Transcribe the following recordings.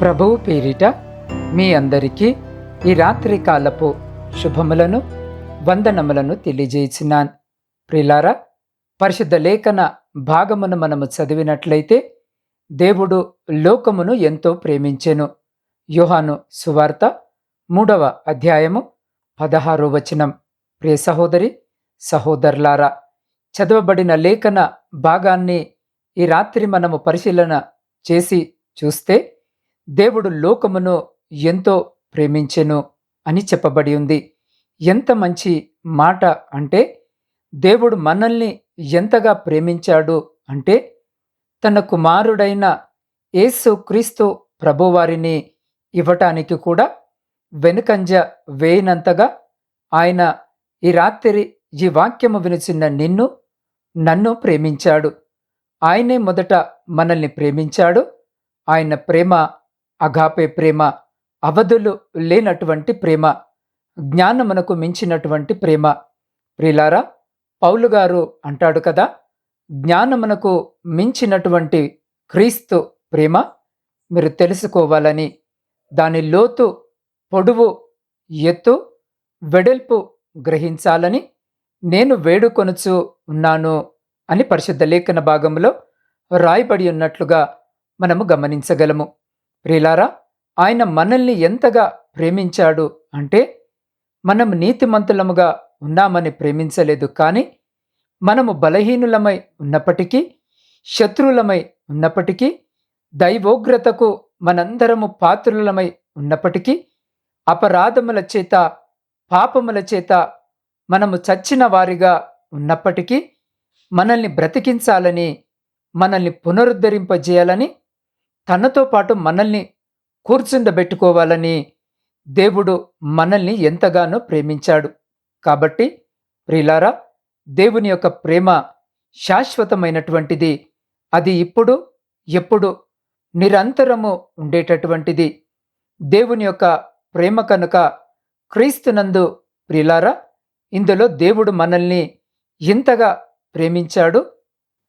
ప్రభువు పేరిట మీ అందరికీ ఈ రాత్రి కాలపు శుభములను వందనములను తెలియజేసినాన్. ప్రిలారా పరిశుద్ధ లేఖన భాగమును మనము చదివినట్లయితే దేవుడు లోకమును ఎంతో ప్రేమించెను. యోహాను సువార్త మూడవ అధ్యాయము పదహారో వచనం. ప్రియ సహోదరి సహోదరులారా చదవబడిన లేఖన భాగాన్ని ఈ రాత్రి మనము పరిశీలన చేసి చూస్తే దేవుడు లోకమును ఎంతో ప్రేమించెను అని చెప్పబడి ఉంది. ఎంత మంచి మాట అంటే దేవుడు మనల్ని ఎంతగా ప్రేమించాడు అంటే తన కుమారుడైన యేసు క్రీస్తు ప్రభువారిని ఇవ్వటానికి కూడా వెనుకంజ వేయనంతగా ఆయన ఈ రాత్రి ఈ వాక్యము వినిచిన నిన్ను నన్ను ప్రేమించాడు. ఆయనే మొదట మనల్ని ప్రేమించాడు. ఆయన ప్రేమ అగాపే ప్రేమ అవధులు లేనటువంటి ప్రేమ జ్ఞానమునకు మించినటువంటి ప్రేమ. ప్రిలారా పౌలు గారు అంటాడు కదా జ్ఞానమునకు మించినటువంటి క్రీస్తు ప్రేమ మీరు తెలుసుకోవాలని. దాని లోతు పొడువు ఎత్తు వెడల్పు గ్రహించాలని నేను వేడుకొనుచు ఉన్నాను అని పరిశుద్ధ లేఖన భాగంలో రాయబడి ఉన్నట్లుగా మనము గమనించగలము. ప్రిలారా ఆయన మనల్ని ఎంతగా ప్రేమించాడు అంటే మనం నీతిమంతులముగా ఉన్నామని ప్రేమించలేదు కానీ మనము బలహీనులమై ఉన్నప్పటికీ శత్రువులమై ఉన్నప్పటికీ దైవోగ్రతకు మనందరము పాత్రులమై ఉన్నప్పటికీ అపరాధముల చేత పాపముల చేత మనము చచ్చిన వారిగా ఉన్నప్పటికీ మనల్ని బ్రతికించాలని మనల్ని పునరుద్ధరింపజేయాలని తనతో పాటు మనల్ని కూర్చుండబెట్టుకోవాలని దేవుడు మనల్ని ఎంతగానో ప్రేమించాడు. కాబట్టి ప్రిలారా దేవుని యొక్క ప్రేమ శాశ్వతమైనటువంటిది. అది ఇప్పుడు ఎప్పుడు నిరంతరము ఉండేటటువంటిది. దేవుని యొక్క ప్రేమ కనుక క్రీస్తునందు ప్రిలారా ఇందులో దేవుడు మనల్ని ఇంతగా ప్రేమించాడు.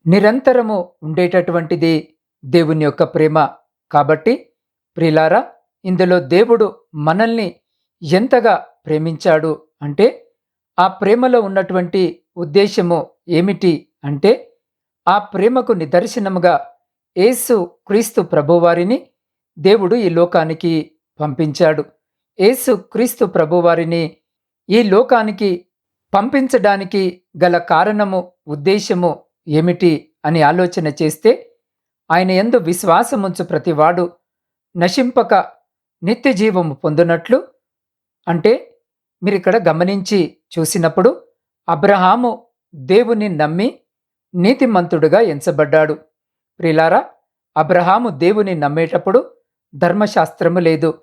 నిరంతరము ఉండేటటువంటిది. దేవుని యొక్క ప్రేమ. కాబట్టి ప్రిలారా ఇందులో దేవుడు మనల్ని ఎంతగా ప్రేమించాడు అంటే ఆ ప్రేమలో ఉన్నటువంటి ఉద్దేశము ఏమిటి అంటే ఆ ప్రేమకు నిదర్శనముగా యేసు క్రీస్తు ప్రభువారిని దేవుడు ఈ లోకానికి పంపించాడు. యేసు క్రీస్తు ప్రభువారిని ఈ లోకానికి పంపించడానికి గల కారణము ఉద్దేశము ఏమిటి అని ఆలోచన చేస్తే ఆయన ఎందు విశ్వాసముంచు ప్రతివాడు నశింపక నిత్య జీవము పొందునట్లు. అంటే మీరు ఇక్కడ గమనించి చూసినప్పుడు అబ్రహాము దేవుని నమ్మి నీతిమంతుడుగా ఎంచబడ్డాడు. ప్రిలారా అబ్రహాము దేవుని నమ్మేటప్పుడు ధర్మశాస్త్రము లేదు.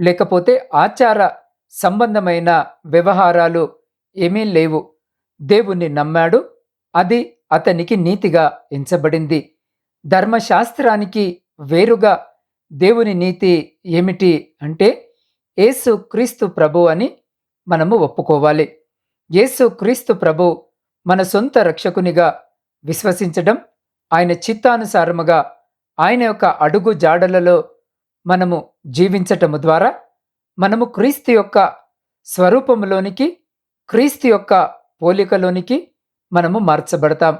లేకపోతే ఆచార సంబంధమైన వ్యవహారాలు ఏమీ లేవు. దేవుణ్ణి నమ్మాడు అది అతనికి నీతిగా ఎంచబడింది. ధర్మశాస్త్రానికి వేరుగా దేవుని నీతి ఏమిటి అంటే యేసు క్రీస్తు ప్రభు అని మనము ఒప్పుకోవాలి. యేసు క్రీస్తు ప్రభు మన సొంత రక్షకునిగా విశ్వసించడం ఆయన చిత్తానుసారముగా ఆయన యొక్క అడుగు జాడలలో మనము జీవించటము ద్వారా మనము క్రీస్తు యొక్క స్వరూపములోనికి క్రీస్తు యొక్క పోలికలోనికి మనము మార్చబడతాం.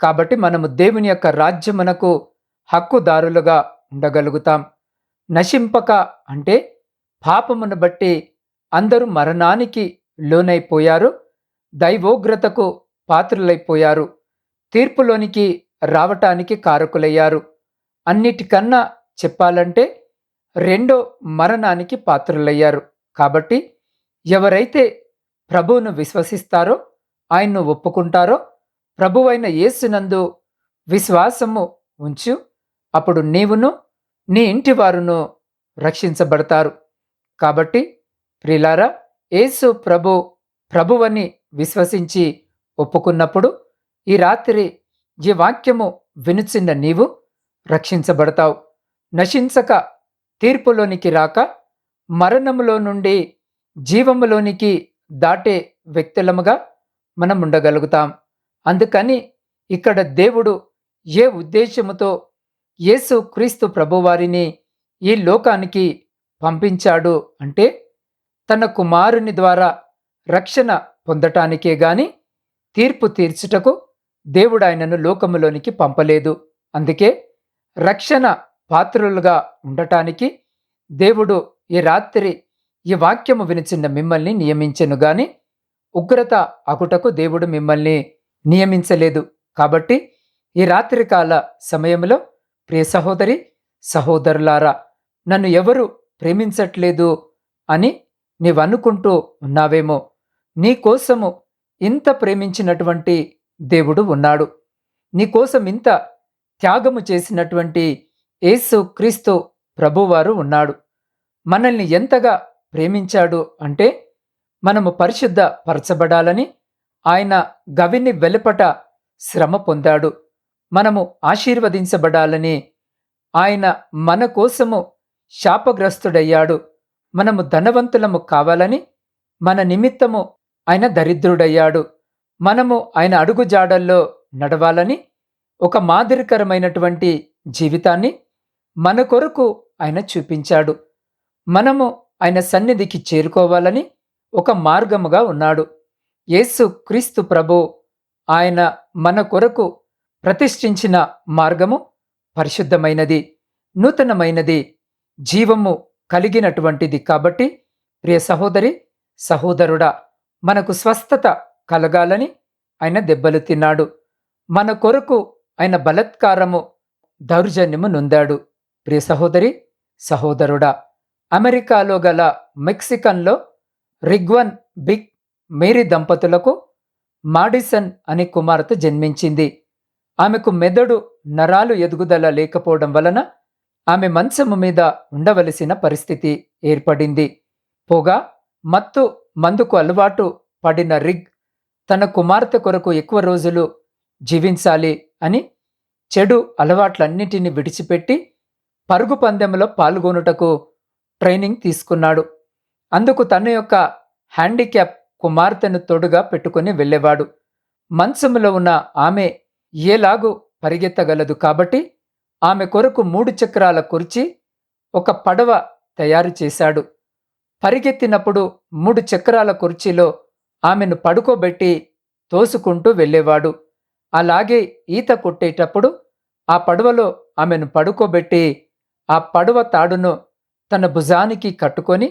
కాబట్టి మనము దేవుని యొక్క రాజ్యమునకు హక్కుదారులుగా ఉండగలుగుతాం. నశింపక అంటే పాపమును బట్టి అందరూ మరణానికి లోనైపోయారు. దైవోగ్రతకు పాత్రులైపోయారు. తీర్పులోనికి రావటానికి కారకులయ్యారు. అన్నిటికన్నా చెప్పాలంటే రెండో మరణానికి పాత్రులయ్యారు. కాబట్టి ఎవరైతే ప్రభువును విశ్వసిస్తారో ఆయన్ను ఒప్పుకుంటారో ప్రభువైన యేసునందు విశ్వాసము ఉంచు. అప్పుడు నీవును నీ ఇంటి వారును రక్షించబడతారు. కాబట్టి ప్రిలారా యేసు ప్రభు ప్రభువని విశ్వసించి ఒప్పుకున్నప్పుడు ఈ రాత్రి ఈ వాక్యము వినుచిన్న నీవు రక్షించబడతావు. నశించక తీర్పులోనికి రాక మరణములో నుండి జీవములోనికి దాటే వ్యక్తులముగా మనం ఉండగలుగుతాం అందుకని ఇక్కడ దేవుడు ఏ ఉద్దేశముతో యేసు క్రీస్తు ప్రభువారిని ఈ లోకానికి పంపించాడు అంటే తన కుమారుని ద్వారా రక్షణ పొందటానికే గాని తీర్పు తీర్చుటకు దేవుడు ఆయనను లోకములోనికి పంపలేదు. అందుకే రక్షణ పాత్రులుగా ఉండటానికి దేవుడు ఈ రాత్రి ఈ వాక్యము వినిచిన్న మిమ్మల్ని నియమించెను గాని ఉగ్రత అగుటకు దేవుడు మిమ్మల్ని నియమించలేదు. కాబట్టి ఈ రాత్రికాల సమయంలో ప్రియ సహోదరి సహోదరులారా నన్ను ఎవరు ప్రేమించట్లేదు అని నీవనుకుంటూ ఉన్నావేమో నీకోసము ఇంత ప్రేమించినటువంటి దేవుడు ఉన్నాడు. నీకోసం ఇంత త్యాగము చేసినటువంటి యేసు క్రీస్తు ప్రభువారు ఉన్నాడు. మనల్ని ఎంతగా ప్రేమించాడు అంటే మనము పరిశుద్ధ పరచబడాలని ఆయన గవిని వెలుపట శ్రమ పొందాడు. మనము ఆశీర్వదించబడాలని ఆయన మన కోసము శాపగ్రస్తుడయ్యాడు. మనము ధనవంతులము కావాలని మన నిమిత్తము ఆయన దరిద్రుడయ్యాడు. మనము ఆయన అడుగుజాడల్లో నడవాలని ఒక మాదిరికరమైనటువంటి జీవితాన్ని మన కొరకు ఆయన చూపించాడు. మనము ఆయన సన్నిధికి చేరుకోవాలని ఒక మార్గముగా ఉన్నాడు. యేసు క్రీస్తు ప్రభు ఆయన మన కొరకు ప్రతిష్ఠించిన మార్గము పరిశుద్ధమైనది నూతనమైనది జీవము కలిగినటువంటిది కాబట్టి ప్రియ సహోదరి సహోదరుడా మనకు స్వస్థత కలగాలని ఆయన దెబ్బలు తిన్నాడు. మన కొరకు ఆయన బలత్కారము దౌర్జన్యము నొందాడు. ప్రియ సహోదరి సహోదరుడా అమెరికాలో గల మెక్సికన్లో రిగ్వన్ బిగ్ మేరీ దంపతులకు మాడిసన్ అనే కుమార్తె జన్మించింది. ఆమెకు మెదడు నరాలు ఎదుగుదల లేకపోవడం వలన ఆమె మంచము మీద ఉండవలసిన పరిస్థితి ఏర్పడింది. పోగా మత్తు మందుకు అలవాటు పడిన రిగ్ తన కుమార్తె కొరకు ఎక్కువ రోజులు జీవించాలి అని చెడు అలవాట్లన్నిటిని విడిచిపెట్టి పరుగు పందెంలో పాల్గొనుటకు ట్రైనింగ్ తీసుకున్నాడు. అందుకు తన యొక్క హ్యాండిక్యాప్ కుమార్తెను తోడుగా పెట్టుకుని వెళ్ళేవాడు. మంచములో ఉన్న ఆమె ఏలాగూ పరిగెత్తగలదు కాబట్టి ఆమె కొరకు మూడు చక్రాల కుర్చీ ఒక పడవ తయారు చేశాడు. పరిగెత్తినప్పుడు మూడు చక్రాల కుర్చీలో ఆమెను పడుకోబెట్టి తోసుకుంటూ వెళ్ళేవాడు. అలాగే ఈత కొట్టేటప్పుడు ఆ పడవలో ఆమెను పడుకోబెట్టి ఆ పడవ తాడును తన భుజానికి కట్టుకొని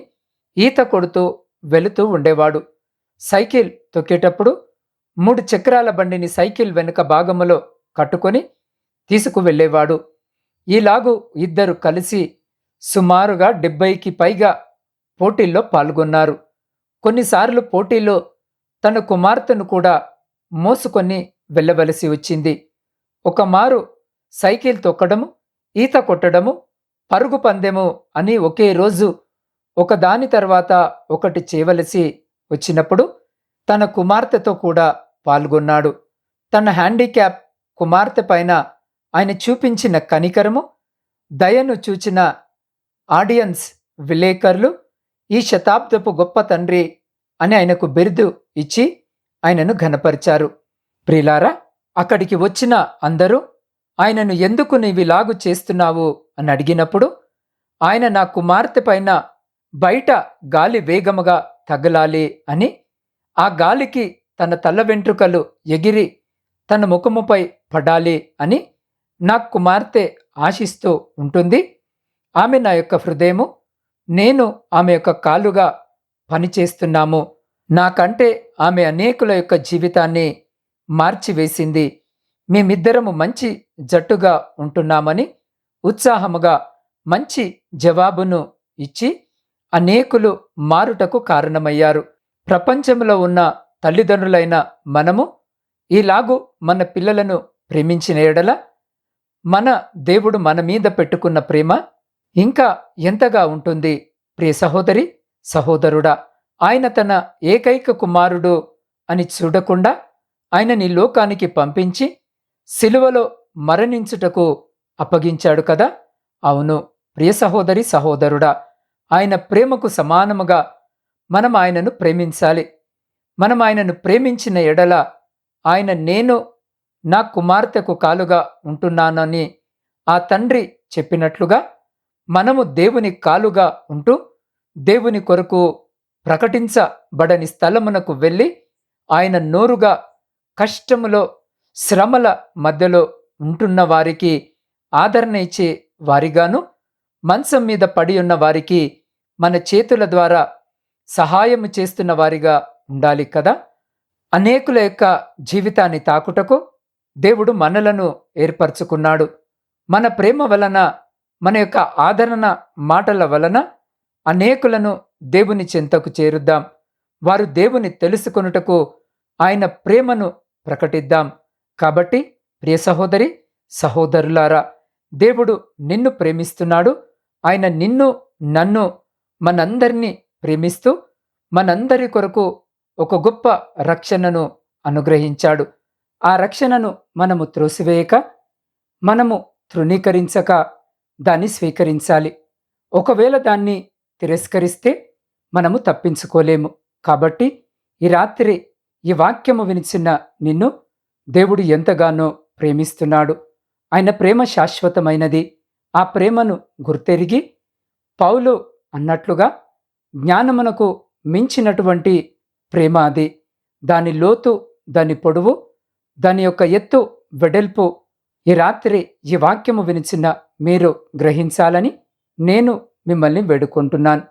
ఈత కొడుతూ వెళుతూ ఉండేవాడు. సైకిల్ తొక్కేటప్పుడు మూడు చక్రాల బండిని సైకిల్ వెనుక భాగములో కట్టుకొని తీసుకువెళ్ళేవాడు ఈలాగు ఇద్దరు కలిసి సుమారుగా డెబ్బైకి పైగా పోటీల్లో పాల్గొన్నారు. కొన్నిసార్లు పోటీలో తన కుమార్తెను కూడా మోసుకొని వెళ్ళవలసి వచ్చింది. ఒకమారు సైకిల్ తొక్కడము ఈత కొట్టడము పరుగు పందెము అని ఒకే రోజు ఒకదాని తర్వాత ఒకటి చేయవలసి వచ్చినప్పుడు తన కుమార్తెతో కూడా పాల్గొన్నాడు. తన హ్యాండిక్యాప్ కుమార్తె పైన ఆయన చూపించిన కనికరము దయను చూచిన ఆడియన్స్ విలేకరులు ఈ శతాబ్దపు గొప్ప తండ్రి అని ఆయనకు బిరుదు ఇచ్చి ఆయనను ఘనపరిచారు. ప్రిలారా అక్కడికి వచ్చిన అందరూ ఆయనను ఎందుకు నీవిలాగు చేస్తున్నావు అని అడిగినప్పుడు ఆయన నా కుమార్తె పైన బయట గాలి వేగముగా తగలాలి అని ఆ గాలికి తన తల వెంట్రుకలు ఎగిరి తన ముఖముపై పడాలి అని నా కుమార్తె ఆశిస్తూ ఉంటుంది. ఆమె నా యొక్క హృదయము నేను ఆమె యొక్క కాలుగా పనిచేస్తున్నాము. నాకంటే ఆమె అనేకుల యొక్క జీవితాన్ని మార్చివేసింది. మేమిద్దరము మంచి జట్టుగా ఉంటున్నామని ఉత్సాహముగా మంచి జవాబును ఇచ్చి అనేకులు మారుటకు కారణమయ్యారు. ప్రపంచంలో ఉన్న తల్లిదండ్రులైన మనము ఈలాగు మన పిల్లలను ప్రేమించిన ఎడల మన దేవుడు మన మీద పెట్టుకున్న ప్రేమ ఇంకా ఎంతగా ఉంటుంది. ప్రియ సహోదరి సహోదరుడా ఆయన తన ఏకైక కుమారుడు అని చూడకుండా ఆయన నీ లోకానికి పంపించి సిలువలో మరణించుటకు అప్పగించాడు కదా? అవును. ప్రియ సహోదరి సహోదరుడా ఆయన ప్రేమకు సమానముగా మనం ఆయనను ప్రేమించాలి. మనం ఆయనను ప్రేమించిన ఎడల ఆయన నేను నా కుమార్తెకు కాలుగా ఉంటున్నానని ఆ తండ్రి చెప్పినట్లుగా మనము దేవుని కాలుగా ఉంటూ దేవుని కొరకు ప్రకటించబడని స్థలమునకు వెళ్ళి ఆయన నోరుగా కష్టములో శ్రమల మధ్యలో ఉంటున్న వారికి ఆదరణ ఇచ్చే వారిగాను మంచం మీద పడి ఉన్న వారికి మన చేతుల ద్వారా సహాయం చేస్తున్న వారిగా ఉండాలి కదా? అనేకుల యొక్క జీవితాన్ని తాకుటకు దేవుడు మనలను ఏర్పరచుకున్నాడు. మన ప్రేమ వలన మన యొక్క ఆదరణ మాటల వలన అనేకులను దేవుని చెంతకు చేరుద్దాం. వారు దేవుని తెలుసుకొనుటకు ఆయన ప్రేమను ప్రకటిద్దాం. కాబట్టి ప్రియ సహోదరి సహోదరులారా దేవుడు నిన్ను ప్రేమిస్తున్నాడు. ఆయన నిన్ను నన్ను మనందరినీ ప్రేమిస్తూ మనందరి కొరకు ఒక గొప్ప రక్షణను అనుగ్రహించాడు. ఆ రక్షణను మనము త్రోసివేయక మనము తృణీకరించక దాన్ని స్వీకరించాలి. ఒకవేళ దాన్ని తిరస్కరిస్తే మనము తప్పించుకోలేము. కాబట్టి ఈ రాత్రి ఈ వాక్యము వినిచిన నిన్ను దేవుడు ఎంతగానో ప్రేమిస్తున్నాడు. ఆయన ప్రేమ శాశ్వతమైనది. ఆ ప్రేమను గుర్తెరిగి పౌలు అన్నట్లుగా జ్ఞానమునకు మించినటువంటి ప్రేమ అది. దాని లోతు దాని పొడవు దాని యొక్క ఎత్తు వెడల్పు ఈ రాత్రి ఈ వాక్యము వినిచిన మీరు గ్రహించాలని నేను మిమ్మల్ని వేడుకుంటున్నాను.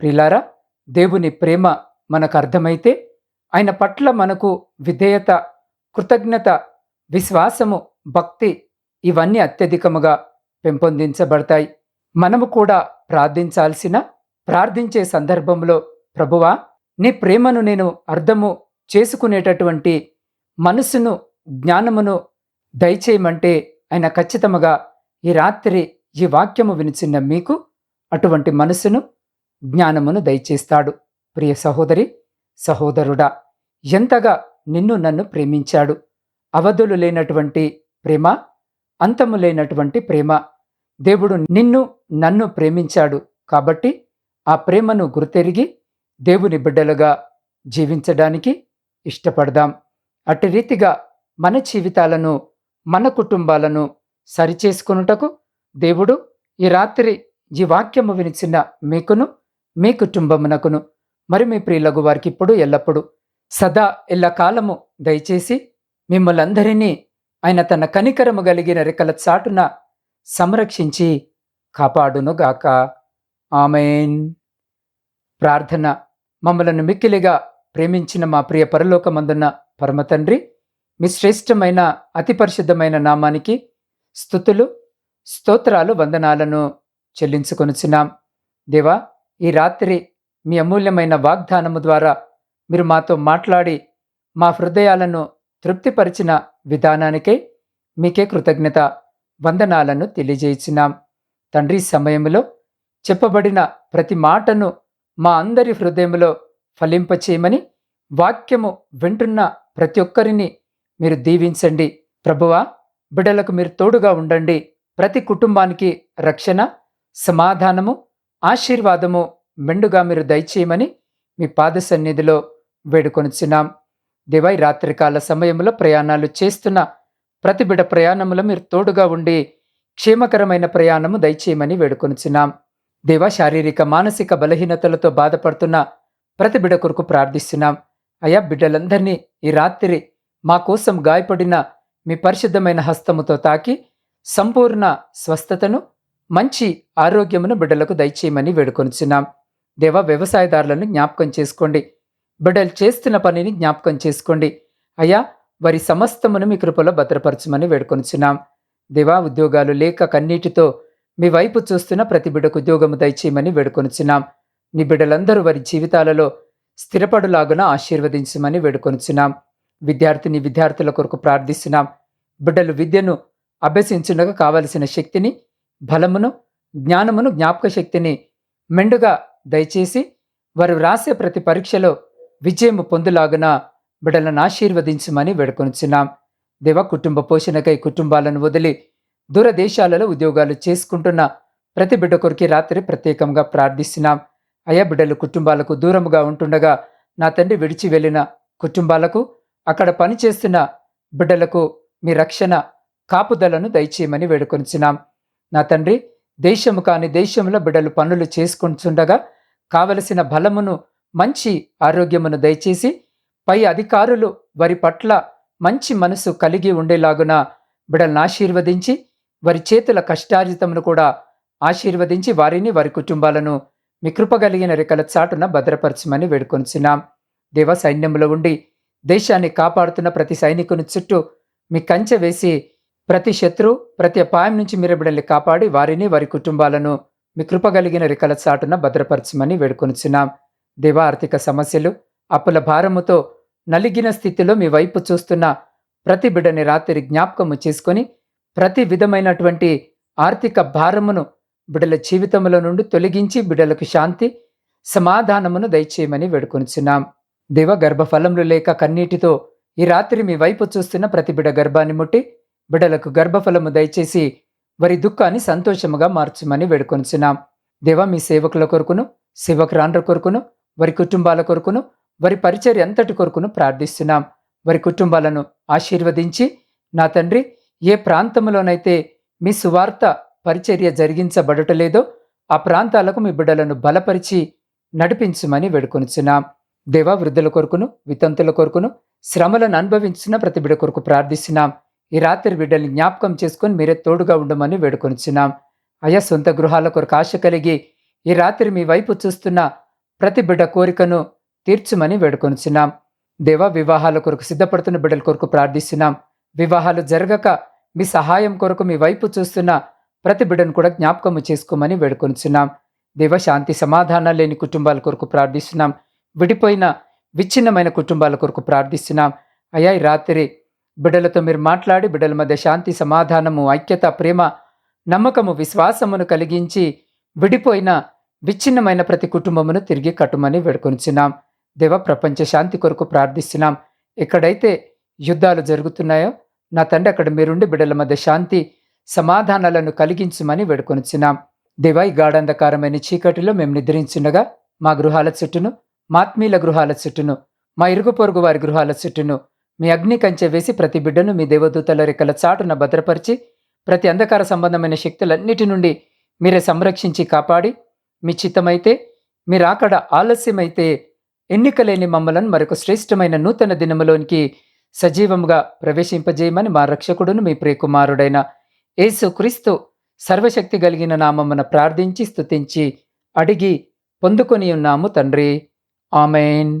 ప్రిలారా దేవుని ప్రేమ మనకు అర్థమైతే ఆయన పట్ల మనకు విధేయత కృతజ్ఞత విశ్వాసము భక్తి ఇవన్నీ అత్యధికముగా పెంపొందించబడతాయి. మనము కూడా ప్రార్థించాల్సిన ప్రార్థించే సందర్భంలో ప్రభువా నీ ప్రేమను నేను అర్థము చేసుకునేటటువంటి మనసును జ్ఞానమును దయచేయమంటే ఆయన ఖచ్చితముగా ఈ రాత్రి ఈ వాక్యము వినిచిన్న మీకు అటువంటి మనసును జ్ఞానమును దయచేస్తాడు. ప్రియ సహోదరి సహోదరుడా ఎంతగా నిన్ను నన్ను ప్రేమించాడు. అవధులు లేనటువంటి ప్రేమ అంతము లేనటువంటి ప్రేమ. దేవుడు నిన్ను నన్ను ప్రేమించాడు కాబట్టి ఆ ప్రేమను గుర్తెరిగి దేవుని బిడ్డలుగా జీవించడానికి ఇష్టపడదాం. అట్టి రీతిగా మన జీవితాలను మన కుటుంబాలను సరిచేసుకున్నటకు దేవుడు ఈ రాత్రి ఈ వాక్యము వినిచిన మీకును మీ కుటుంబమునకును మరి మీ ప్రియులగు వారికి ఇప్పుడు ఎల్లప్పుడూ సదా ఎల్లకాలము దయచేసి మిమ్మల్ందరినీ ఆయన తన కనికరము కలిగిన రెక్కల చాటున సంరక్షించి కాపాడునుగాక. ఆమెన్. ప్రార్థన. మమ్మలను మిక్కిలిగా ప్రేమించిన మా ప్రియ పరలోకమందున్న పరమతండ్రి మీ శ్రేష్టమైన అతి పరిశుద్ధమైన నామానికి స్థుతులు స్తోత్రాలు వందనాలను చెల్లించుకొనుచున్నాం. దేవా ఈ రాత్రి మీ అమూల్యమైన వాగ్దానము ద్వారా మీరు మాతో మాట్లాడి మా హృదయాలను తృప్తిపరిచిన విధానానికే మీకే కృతజ్ఞత వందనాలను తెలియజేయించినాం తండ్రి సమయంలో చెప్పబడిన ప్రతి మాటను మా అందరి హృదయంలో ఫలింపచేయమని వాక్యము వింటున్న ప్రతి ఒక్కరిని మీరు దీవించండి. ప్రభువా బిడ్డలకు మీరు తోడుగా ఉండండి. ప్రతి కుటుంబానికి రక్షణ సమాధానము ఆశీర్వాదము మెండుగా మీరు దయచేయమని మీ పాద సన్నిధిలో వేడుకొనిచున్నాం. దివై రాత్రికాల సమయంలో ప్రయాణాలు చేస్తున్న ప్రతి బిడ ప్రయాణంలో మీరు తోడుగా ఉండి క్షేమకరమైన ప్రయాణము దయచేయమని వేడుకొనుచున్నాం. దేవ శారీరక మానసిక బలహీనతలతో బాధపడుతున్న ప్రతి బిడ కొరకు ప్రార్థిస్తున్నాం. అయా బిడ్డలందరినీ ఈ రాత్రి మా కోసం గాయపడిన మీ పరిశుద్ధమైన హస్తముతో తాకి సంపూర్ణ స్వస్థతను మంచి ఆరోగ్యమును బిడ్డలకు దయచేయమని వేడుకొనుచున్నాం. దేవ వ్యవసాయదారులను జ్ఞాపకం చేసుకోండి. బిడ్డలు చేస్తున్న పనిని జ్ఞాపకం చేసుకోండి. అయ్యా వారి సమస్తమును మీ కృపలో భద్రపరచమని వేడుకొనిచున్నాం. దివా ఉద్యోగాలు లేక కన్నీటితో మీ వైపు చూస్తున్న ప్రతి బిడ్డకు ఉద్యోగము దయచేయమని వేడుకొనిచున్నాం. నీ బిడ్డలందరూ వారి జీవితాలలో స్థిరపడులాగున ఆశీర్వదించమని వేడుకొనిచున్నాం. విద్యార్థిని విద్యార్థుల కొరకు ప్రార్థిస్తున్నాం. బిడ్డలు విద్యను అభ్యసించుండగా కావలసిన శక్తిని బలమును జ్ఞానమును జ్ఞాపక శక్తిని మెండుగా దయచేసి వారు రాసే ప్రతి పరీక్షలో విజయము పొందులాగున బిడ్డలను ఆశీర్వదించమని వేడుకొనిచున్నాం. దేవ కుటుంబ పోషణకై కుటుంబాలను వదిలి దూరదేశాలలో ఉద్యోగాలు చేసుకుంటున్న ప్రతి బిడ్డ కొరికి రాత్రి ప్రత్యేకంగా ప్రార్థిస్తున్నాం. అయా బిడ్డలు కుటుంబాలకు దూరముగా ఉంటుండగా నా తండ్రి విడిచి వెళ్ళిన కుటుంబాలకు అక్కడ పనిచేస్తున్న బిడ్డలకు మీ రక్షణ కాపుదలను దయచేయమని వేడుకొనిచున్నాం. నా తండ్రి దేశము కాని దేశంలో బిడ్డలు పనులు చేసుకుంటుండగా కావలసిన బలమును మంచి ఆరోగ్యమును దయచేసి పై అధికారులు వారి పట్ల మంచి మనసు కలిగి ఉండేలాగున బిడలను ఆశీర్వదించి వారి చేతుల కష్టార్జితమును కూడా ఆశీర్వదించి వారిని వారి కుటుంబాలను మీ కృపగలిగిన రెక్కల చాటున భద్రపరచమని వేడుకొనిచున్నాం. దేవ సైన్యంలో ఉండి దేశాన్ని కాపాడుతున్న ప్రతి సైనికుని చుట్టూ మీ కంచె వేసి ప్రతి శత్రు ప్రతి అపాయం నుంచి మీరు బిడల్ని కాపాడి వారిని వారి కుటుంబాలను మీ కృపగలిగిన రెక్కల చాటున భద్రపరచమని వేడుకొనిచున్నాం. దివార్థిక ఆర్థిక సమస్యలు అప్పుల భారముతో నలిగిన స్థితిలో మీ వైపు చూస్తున్న ప్రతి బిడని రాత్రి జ్ఞాపకము చేసుకొని ప్రతి విధమైనటువంటి ఆర్థిక భారమును బిడల జీవితంలో నుండి తొలగించి బిడలకు శాంతి సమాధానమును దయచేయమని వేడుకొనిచున్నాం. దేవ గర్భఫలములు లేక కన్నీటితో ఈ రాత్రి మీ వైపు చూస్తున్న ప్రతి బిడ గర్భాన్ని ముట్టి బిడలకు గర్భఫలము దయచేసి వారి దుఃఖాన్ని సంతోషముగా మార్చమని వేడుకొనిచున్నాం. దేవ మీ సేవకుల కొరకును సేవకురాండ్ర కొరకును వారి కుటుంబాల కొరకును వారి పరిచర్య అంతటి కొరకును ప్రార్థిస్తున్నాం. వారి కుటుంబాలను ఆశీర్వదించి నా తండ్రి ఏ ప్రాంతంలోనైతే మీ సువార్త పరిచర్య జరిగించబడటలేదో ఆ ప్రాంతాలకు మీ బిడ్డలను బలపరిచి నడిపించమని వేడుకొనిచున్నాం. దేవా వృద్ధుల కొరకును వితంతుల కొరకును శ్రమలను అనుభవించిన ప్రతి బిడ్డ కొరకు ప్రార్థిస్తున్నాం. ఈ రాత్రి బిడ్డల్ని జ్ఞాపకం చేసుకొని మీరే తోడుగా ఉండమని వేడుకొనిచున్నాం. అయా సొంత గృహాల కొరకు ఆశ కలిగి ఈ రాత్రి మీ వైపు చూస్తున్న ప్రతి బిడ్డ కోరికను తీర్చుమని వేడుకొనిచున్నాం. దేవ వివాహాల కొరకు సిద్ధపడుతున్న బిడ్డల కొరకు ప్రార్థిస్తున్నాం. వివాహాలు జరగక మీ సహాయం కొరకు మీ వైపు చూస్తున్న ప్రతి బిడ్డను కూడా జ్ఞాపకము చేసుకోమని వేడుకొనిచున్నాం. దేవ శాంతి సమాధానాలు లేని కుటుంబాల కొరకు ప్రార్థిస్తున్నాం. విడిపోయిన విచ్ఛిన్నమైన కుటుంబాల కొరకు ప్రార్థిస్తున్నాం. అయ్యా ఈ రాత్రి బిడ్డలతో మీరు మాట్లాడి బిడ్డల మధ్య శాంతి సమాధానము ఐక్యత ప్రేమ నమ్మకము విశ్వాసమును కలిగించి విడిపోయిన విచ్ఛిన్నమైన ప్రతి కుటుంబమును తిరిగి కట్టుమని వేడుకొనిచున్నాం. దేవ ప్రపంచ శాంతి కొరకు ప్రార్థిస్తున్నాం. ఎక్కడైతే యుద్ధాలు జరుగుతున్నాయో నా తండ్రి అక్కడ మీరుండి బిడ్డల మధ్య శాంతి సమాధానాలను కలిగించమని వేడుకొనిచున్నాం. దేవ ఈ గాఢంధకారమైన చీకటిలో మేము నిద్రించుండగా మా గృహాల చుట్టూను మాత్మీల గృహాల చుట్టూను మా ఇరుగు పొరుగు వారి గృహాల చుట్టూను మీ అగ్ని కంచె వేసి ప్రతి బిడ్డను మీ దేవదూతల రెక్కల చాటున భద్రపరిచి ప్రతి అంధకార సంబంధమైన శక్తులన్నిటి నుండి మీరే సంరక్షించి కాపాడి మీ చిత్తమైతే మీరు అక్కడ ఆలస్యమైతే ఎన్నికలేని మమ్మలను మరొక శ్రేష్టమైన నూతన దినములోనికి సజీవంగా ప్రవేశింపజేయమని మా రక్షకుడును మీ ప్రియకుమారుడైన యేసు క్రీస్తు సర్వశక్తి కలిగిన నామమున ప్రార్థించి స్తుతించి అడిగి పొందుకొని ఉన్నాము తండ్రి. ఆమెన్.